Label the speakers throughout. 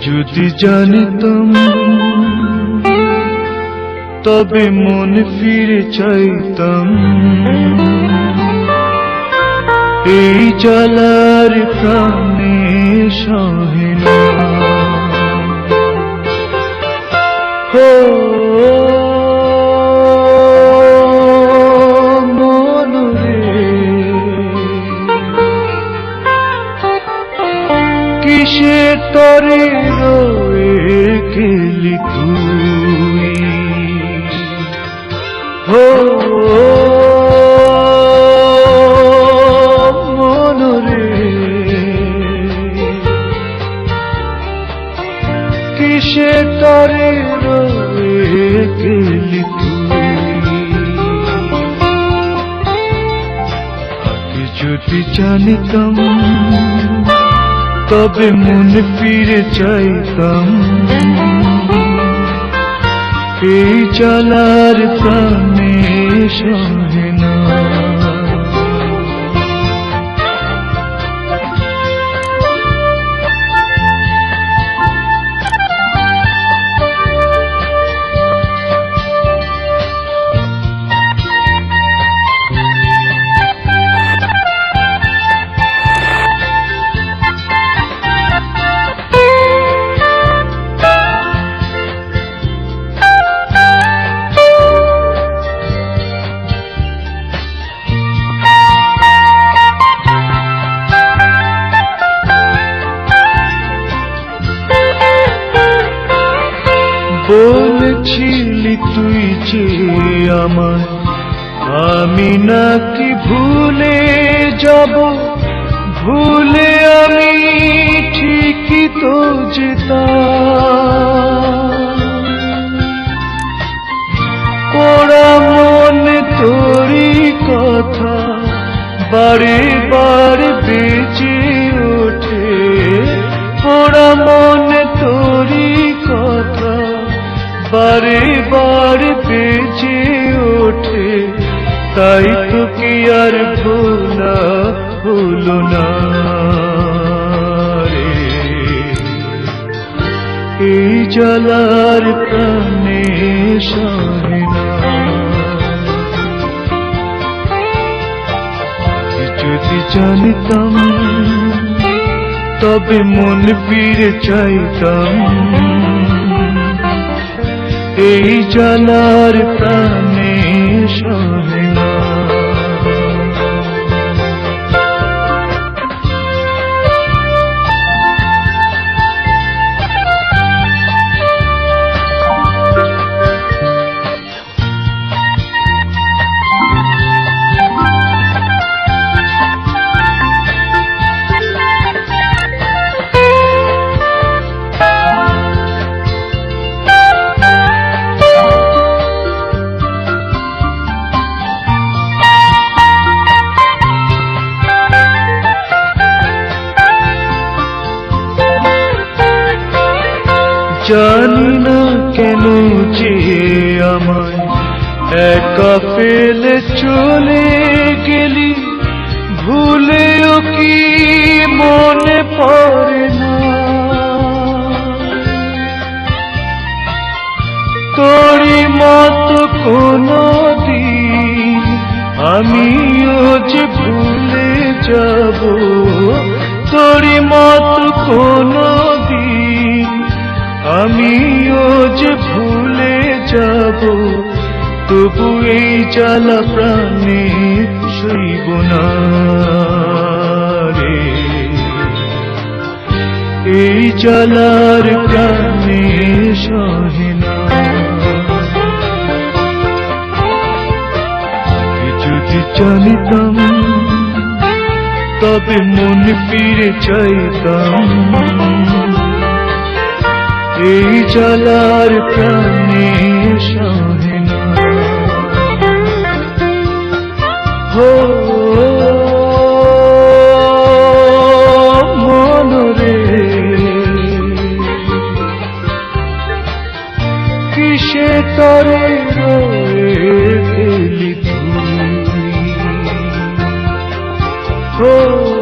Speaker 1: যদি জানিতাম তবে মন ফিরে চাইতাম। এই জ্বালার প্রাণে সহে না। হো রয়ে গেলি তুই হো মন রে কিসে তরে রয়ে গেলি যদি জানিতাম তবে মন ফিরে চাইতাম। এই চালার প্রাণে সঙ্গে না বলেছিলি তুই যে আমার আমি নাকি ভুলে যাব? ভুলে আমি ঠিকই তো যেতাম। পোড়া মনে তোরই কথা, বারে বারে বেঁচে ওঠে। পোড়া মনে বারে বারে বেঁচে ওঠে তাই তো কি আর ভোলা হলো না এই জ্বালার প্রাণে সহে না। যদি জানিতাম, তবে মন ফিরে চাইতাম। এই জানার প্রাণে জানি না কেন যে আমায়? একা ফেলে চলে গেলি, ভুলেও কি মনে পড়ে না? তোরই মতো কোনো দিন আমিও যে ভুলে যাব, তোরই মতো যে ভুলে যাব, তবু এই জ্বালা প্রাণে শুইব না রে। এই জ্বালার প্রাণে সহে না। যদি জানিতাম, তবে মন ফিরে চাইতাম। এই জ্বালার প্রাণে সহে হো মন রে। কিসে তরে রয়ে গেলি তুই? ও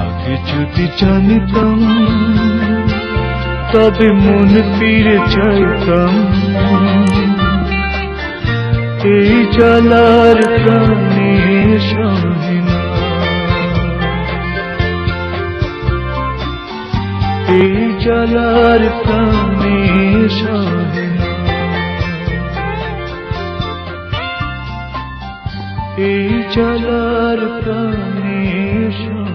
Speaker 1: আগে যদি জানিতাম তবে মন ফিরে চাইতাম। এই জালার প্রাণে সহে এই এই জ্বালার প্রাণে সহে